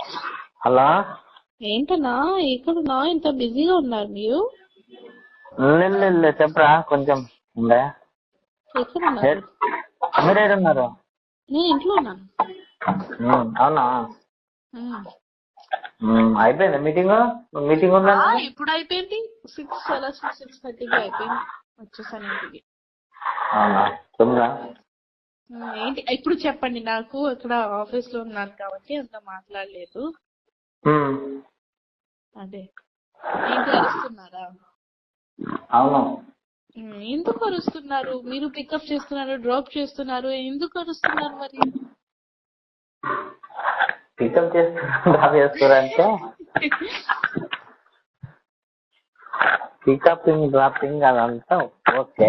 Hello? ఏంటన్నా ఎక్కడున్నా ఇంత బిజీగా ఉన్నారు మీరు? లేదు చెప్పరా కొంచెం ఉందా ఎక్కడున్నారు? మీరు ఏడున్నారు? నేను ఇంట్లో ఉన్నాను అవునా? అయిపోయిందా మీటింగ్? మీటింగ్ ఉందా? ఇప్పుడు అయిపోయింది. సిక్స్ అలా సిక్స్ థర్టీకి అయిపోయింది. వచ్చేసాను ఇంటికి. అవునా? తొమ్మిదా? ఏంటి? ఇప్పుడు చెప్పండి. నాకు ఇక్కడ ఆఫీస్లో ఉన్నాను కాబట్టి అంత మాట్లాడలేదు. అదే. ఏంటి అరుస్తున్నారా అవును. ఉమ్, ఎందుకు అరుస్తున్నారు? మీరు పికప్ చేస్తున్నారు డ్రాప్ చేస్తున్నారు. ఎందుకు అరుస్తున్నారు మరి? పికప్ చేస్తున్నా డ్రాప్ చేస్తారంటే పికపింగ్ డ్రాపింగ్ అదంతా ఓకే.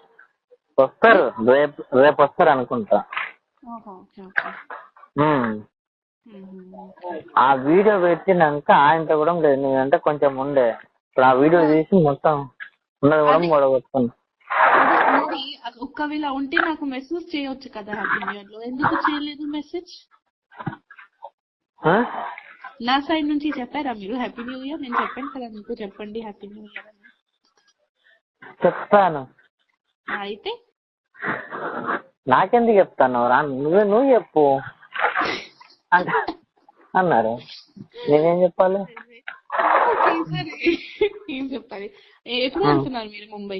వస్తారు. రేపు రేపు వస్తారు అనుకుంటా. ఓహో, ఓకే ఓకే. ఉమ్. మ్మ్. ఆ వీడియో పెట్టినాక ఆయనతో కూడా లేదు నేనంటే కొంచెం ఉండే. ఇప్పుడు ఆ వీడియో తీసి మొత్తం ఉన్నది కూడా అదే మరి ఒక్కవేళ ఉంటే నాకు మెసేజ్ చేయొచ్చు కదా హ్యాపీ న్యూ ఇయర్లో ఎందుకు చేయలేదు మెసేజ్? ఆ? నా సైడ్ నుంచి చెప్పారా మీరు? హ్యాపీ న్యూ ఇయర్ నేను చెప్పాను కదా మీకు. చెప్పండి హ్యాపీ న్యూ ఇయర్ అని. చెప్తాను అయితే నాకెందుకు చెప్తాను రా నువ్వే నువ్వు చెప్పు. అంట అన్నారు. నేనేం చెప్పాలి? ఏం చెప్పాలి? ఎప్పుడు వెళ్తున్నారు మీరు ముంబై?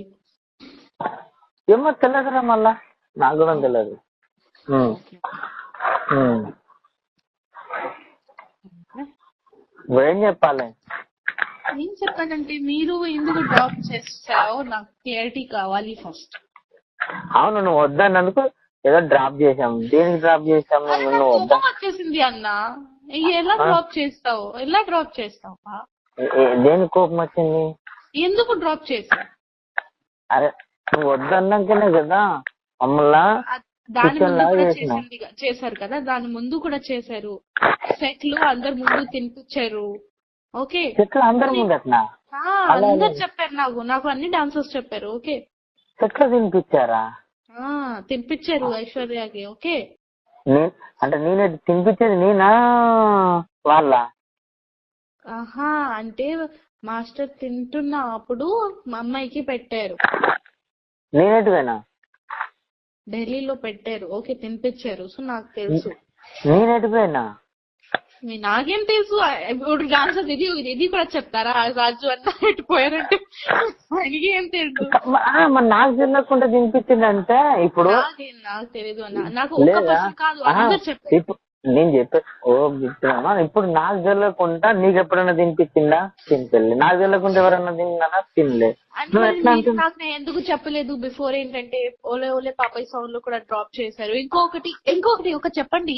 ఏమో తెలియదురా మళ్ళా. నాకు కూడా తెలియదు. ఏం చెప్పాలి? ఏం చెప్పాలంటే మీరు ఎందుకు డ్రాప్ చేస్తారో నాకు క్లారిటీ కావాలి ఫస్ట్. అవును నువ్వు వద్దన్నందుకు ఏదో డ్రాప్ చేసాం దేనికి డ్రాప్ చేసాం అరే నువ్వు నాకు వద్దా? కోపం వచ్చేసింది అన్న. ఎలా డ్రాప్ చేస్తావు? ఎలా డ్రాప్ చేస్తావా? ఏ- ఏ- దేనికి కోపం వచ్చింది? ఎందుకు డ్రాప్ చేసావు అరే నువ్వు వద్దన్నాకనే కదా మమ్మల్ని అ- దాని Kitchen ముందు లాగా కూడా చేసినాం. చేసింది చేశారు కదా? దాని ముందు కూడా చేశారు. సెట్లో అందరు ముందు తినిపించారు. ఓకే. చెట్లు అందరి ముందు అందరు చెప్పారు నాకు. నాకు అన్ని డాన్సర్స్ చెప్పారు. ఓకే. చెట్లు తినిపించారా? తినిపించారు ఐశ్వర్యకి. ఓకే. అంటే నేనే తినిపించేది నేనా? వాళ్ళ? ఆహా అంటే మాస్టర్ తింటున్న అప్పుడు మా అమ్మాయికి పెట్టారు. నేనేటివేనా? ఢిల్లీలో పెట్టారు. ఓకే తినిపించారు. సో నాకు తెలుసు. నేనేటిపోయినా మీ నాకేం తెలుసు. ఇప్పుడు డాన్సర్ ఇది ఇది కూడా చెప్తారా? రాజు అన్న పోయారంటే ఏం తెలుసు? మరి నాకు తెలియకుండా తినిపించిందంటే ఇప్పుడు నాకేం తెలియదు అన్న. నాకు పర్సన్ కాదు. అందరు చెప్పారు నేను చెప్పే ఓ ఇప్పుడు నాకు తెలియకుండా నీకు ఎప్పుడైనా తినిపించిందా తినిపెళ్ళి నాకు తెలియకుండా ఎవరన్నా తిన్నానా తినలే ఎందుకు చెప్పలేదు? బిఫోర్ ఏంటంటే ఓలే ఓలే పాపయ్య సాంగ్లో కూడా డ్రాప్ చేశారు. ఇంకొకటి ఇంకొకటి ఒక చెప్పండి.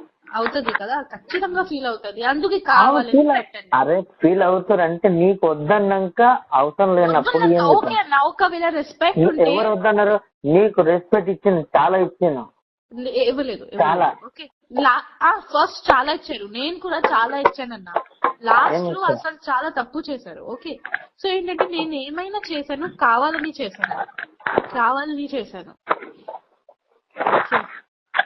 అవుతది కదా ఖచ్చితంగా ఫీల్ అవుతది. అందుకే పెట్టాను అరే ఫీల్ అవుతారు అంటే నీకు వద్దన్నాక అవసరం లేనప్పుడు ఓకే అన్న ఒకవేళ రెస్పెక్ట్ ఎవరు వద్దన్నారు? నీకు రెస్పెక్ట్ ఇచ్చింది చాలా ఇచ్చాను ఇవ్వలేదు చాలా. ఓకే. ఫస్ట్ చాలా ఇచ్చారు. నేను కూడా చాలా ఇచ్చానన్న. లాస్ట్లో? అసలు చాలా తప్పు చేశారు. ఓకే. సో ఏంటంటే నేను ఏమైనా చేశాను కావాలని చేశాను. కావాలని చేశాను.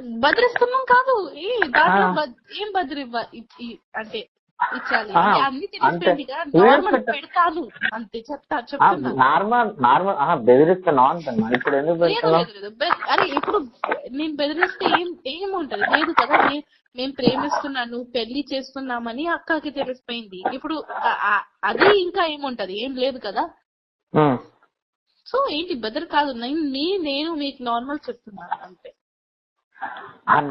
బదిరిస్తున్నాం కాదు. ఏ దాంట్లో ఆ. బద్- ఏం బదిరి అంటే ఇచ్చాలి. ఆ, అంటే అన్ని తెలిసిపోయింది కదా అంతే. నార్మల్ పెడతాను. అంతే చెప్తా ఆ, చెప్తున్నాను నార్మల్ బెదిరిస్తున్నావు అంటున్నా ఇప్పుడు ఎందుకు లేదు పెడుతున్నావు? లేదు. లేదు బె- అరే ఇప్పుడు నేను బెదిరిస్తే ఏం ఏముంటది? లేదు కదా నే- నేను ప్రేమిస్తున్నాను పెళ్ళి చేస్తున్నామని అక్కకి తెలిసిపోయింది. ఇప్పుడు ఆ- ఆ- అది ఇంకా ఏముంటది? ఏం లేదు కదా? ఉమ్. సో ఏంటి బెదర్ కాదు. నేను మీ- నేను మీకు నార్మల్ చెప్తున్నాను అంతే.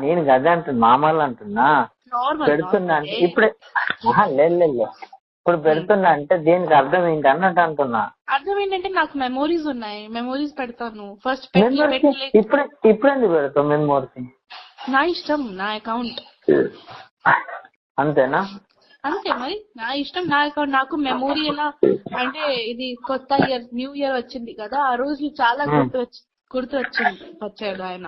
నేను గదే అంటున్నా మామూలు అంటున్నా. నార్మల్ పెడుతున్నా అంటే ఇప్పుడే లేదు. ఇప్పుడు పెడుతున్నా అంటే దీనికి అర్థం ఏంటి అన్నట్టు అంటున్నా. అర్థం ఏంటంటే నాకు మెమోరీస్ ఉన్నాయి. మెమోరీస్ పెడతాను. ఫస్ట్ ఇప్పుడు ఇప్పుడు ఎందుకు పెడతావు మెమోరీస్ నా ఇష్టం నా అకౌంట్ అంతేనా? అంతే మరి. నా ఇష్టం నా అకౌంట్ నాకు మెమొరీ ఎలా అంటే ఇది కొత్త ఇయర్ న్యూ ఇయర్ వచ్చింది కదా ఆ రోజు చాలా గుర్తు వచ్చి గుర్తు వచ్చింది వచ్చాడు ఆయన.